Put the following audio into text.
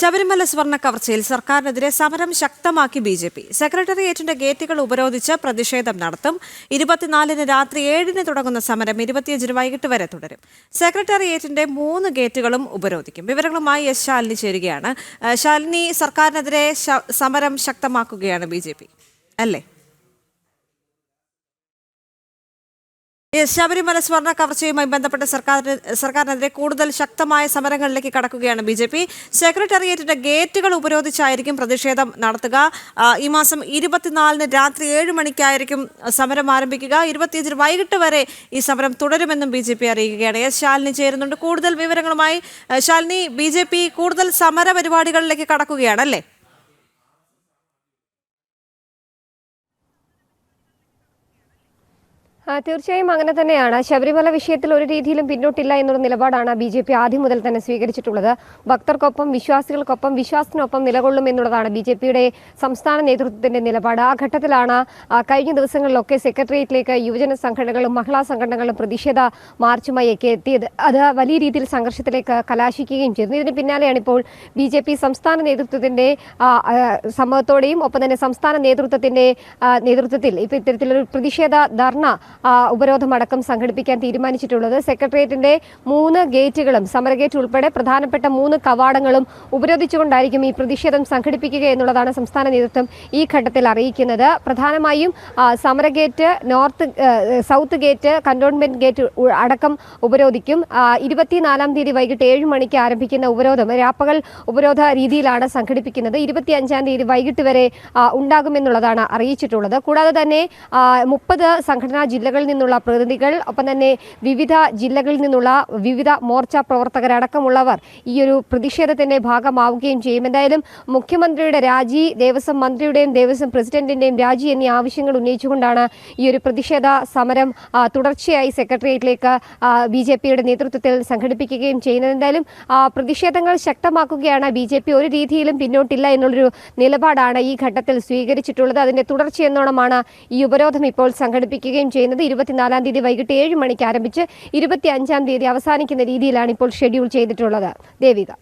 ശബരിമല സ്വർണ കവർച്ചയിൽ സർക്കാരിനെതിരെ സമരം ശക്തമാക്കി ബി ജെ പി. സെക്രട്ടേറിയറ്റിന്റെ ഗേറ്റുകൾ ഉപരോധിച്ച് പ്രതിഷേധം നടത്തും. ഇരുപത്തിനാലിന് രാത്രി ഏഴിന് തുടങ്ങുന്ന സമരം ഇരുപത്തിയഞ്ചിന് വൈകിട്ട് വരെ തുടരും. സെക്രട്ടേറിയറ്റിന്റെ മൂന്ന് ഗേറ്റുകളും ഉപരോധിക്കും. വിവരങ്ങളുമായി എസ് ശാലിനി ചേരുകയാണ്. ശാലിനി സർക്കാരിനെതിരെ സമരം ശക്തമാക്കുകയാണ് ബി അല്ലേ? ശബരിമല സ്വർണ കവർച്ചയുമായി ബന്ധപ്പെട്ട് സർക്കാരിന് സർക്കാരിനെതിരെ കൂടുതൽ ശക്തമായ സമരങ്ങളിലേക്ക് കടക്കുകയാണ് ബി ജെ പി. സെക്രട്ടേറിയറ്റിന്റെ ഗേറ്റുകൾ ഉപരോധിച്ചായിരിക്കും പ്രതിഷേധം നടത്തുക. ഈ മാസം ഇരുപത്തിനാലിന് രാത്രി ഏഴ് മണിക്കായിരിക്കും സമരം ആരംഭിക്കുക. ഇരുപത്തിയഞ്ചിന് വൈകിട്ട് വരെ ഈ സമരം തുടരുമെന്നും ബി ജെ പി അറിയിക്കുകയാണ്. എസ് ശാലിനി ചേരുന്നുണ്ട്. കൂടുതൽ വിവരങ്ങളുമായി ശാലിനി ബി ജെ പി കൂടുതൽ സമര പരിപാടികളിലേക്ക് കടക്കുകയാണ് അല്ലേ ആ, തീർച്ചയായും അങ്ങനെ തന്നെയാണ്. ശബരിമല വിഷയത്തിൽ ഒരു രീതിയിലും പിന്നോട്ടില്ല എന്നുള്ള നിലപാടാണ് ബി ജെ പി ആദ്യം മുതൽ തന്നെ സ്വീകരിച്ചിട്ടുള്ളത്. ഭക്തർക്കൊപ്പം വിശ്വാസികൾക്കൊപ്പം വിശ്വാസത്തിനൊപ്പം നിലകൊള്ളും എന്നുള്ളതാണ് ബി ജെ പിയുടെ സംസ്ഥാന നേതൃത്വത്തിന്റെ നിലപാട്. ആ ഘട്ടത്തിലാണ് കഴിഞ്ഞ ദിവസങ്ങളിലൊക്കെ സെക്രട്ടേറിയറ്റിലേക്ക് യുവജന സംഘടനകളും മഹിളാ സംഘടനകളും പ്രതിഷേധ മാർച്ചുമായി ഒക്കെ എത്തിയത്. അത് വലിയ രീതിയിൽ സംഘർഷത്തിലേക്ക് കലാശിക്കുകയും ചെയ്തു. ഇതിന് പിന്നാലെയാണ് ഇപ്പോൾ ബി ജെ പി സംസ്ഥാന നേതൃത്വത്തിന്റെ സമ്മതത്തോടെയും ഒപ്പം തന്നെ സംസ്ഥാന നേതൃത്വത്തിന്റെ നേതൃത്വത്തിൽ ഇപ്പോൾ ഇത്തരത്തിലൊരു പ്രതിഷേധ ധർണ ഉപരോധമടക്കം സംഘടിപ്പിക്കാൻ തീരുമാനിച്ചിട്ടുള്ളത്. സെക്രട്ടേറിയറ്റിന്റെ മൂന്ന് ഗേറ്റുകളും സമരഗേറ്റ് ഉൾപ്പെടെ പ്രധാനപ്പെട്ട മൂന്ന് കവാടങ്ങളും ഉപരോധിച്ചുകൊണ്ടായിരിക്കും ഈ പ്രതിഷേധം സംഘടിപ്പിക്കുക എന്നുള്ളതാണ് സംസ്ഥാന നേതൃത്വം ഈ ഘട്ടത്തിൽ അറിയിക്കുന്നത്. പ്രധാനമായും സമരഗേറ്റ് north south gate cantonment gate അടക്കം ഉപരോധിക്കും. ഇരുപത്തിനാലാം തീയതി വൈകിട്ട് ഏഴ് മണിക്ക് ആരംഭിക്കുന്ന ഉപരോധം രാപ്പകൽ ഉപരോധ രീതിയിലാണ് സംഘടിപ്പിക്കുന്നത്. ഇരുപത്തിയഞ്ചാം തീയതി വൈകിട്ട് വരെ ഉണ്ടാകുമെന്നുള്ളതാണ് അറിയിച്ചിട്ടുള്ളത്. കൂടാതെ തന്നെ മുപ്പത് സംഘടനാ ജില്ലകളിൽ നിന്നുള്ള പ്രതിനിധികൾ ഒപ്പം തന്നെ വിവിധ ജില്ലകളിൽ നിന്നുള്ള വിവിധ മോർച്ച പ്രവർത്തകരടക്കമുള്ളവർ ഈ ഒരു പ്രതിഷേധത്തിന്റെ ഭാഗമാവുകയും ചെയ്യും. എന്തായാലും മുഖ്യമന്ത്രിയുടെ രാജി ദേവസ്വം മന്ത്രിയുടെയും ദേവസ്വം പ്രസിഡന്റിന്റെയും രാജി എന്നീ ആവശ്യങ്ങൾ ഉന്നയിച്ചുകൊണ്ടാണ് ഈ ഒരു പ്രതിഷേധ സമരം തുടർച്ചയായി സെക്രട്ടേറിയറ്റിലേക്ക് ബി ജെ പിയുടെ നേതൃത്വത്തിൽ സംഘടിപ്പിക്കുകയും ചെയ്യുന്നത്. എന്തായാലും പ്രതിഷേധങ്ങൾ ശക്തമാക്കുകയാണ് ബി ജെ പി. ഒരു രീതിയിലും പിന്നോട്ടില്ല എന്നുള്ളൊരു നിലപാടാണ് ഈ ഘട്ടത്തിൽ സ്വീകരിച്ചിട്ടുള്ളത്. അതിന്റെ തുടർച്ചയെന്നോണമാണ് ഈ ഉപരോധം ഇപ്പോൾ സംഘടിപ്പിക്കുകയും ചെയ്യുന്നത്. ഇരുപത്തിനാലാം തീയതി വൈകിട്ട് ഏഴ് മണിക്ക് ആരംഭിച്ച് ഇരുപത്തി അഞ്ചാം തീയതി അവസാനിക്കുന്ന രീതിയിലാണ് ഇപ്പോൾ ഷെഡ്യൂൾ ചെയ്തിട്ടുള്ളത്. ദേവിക.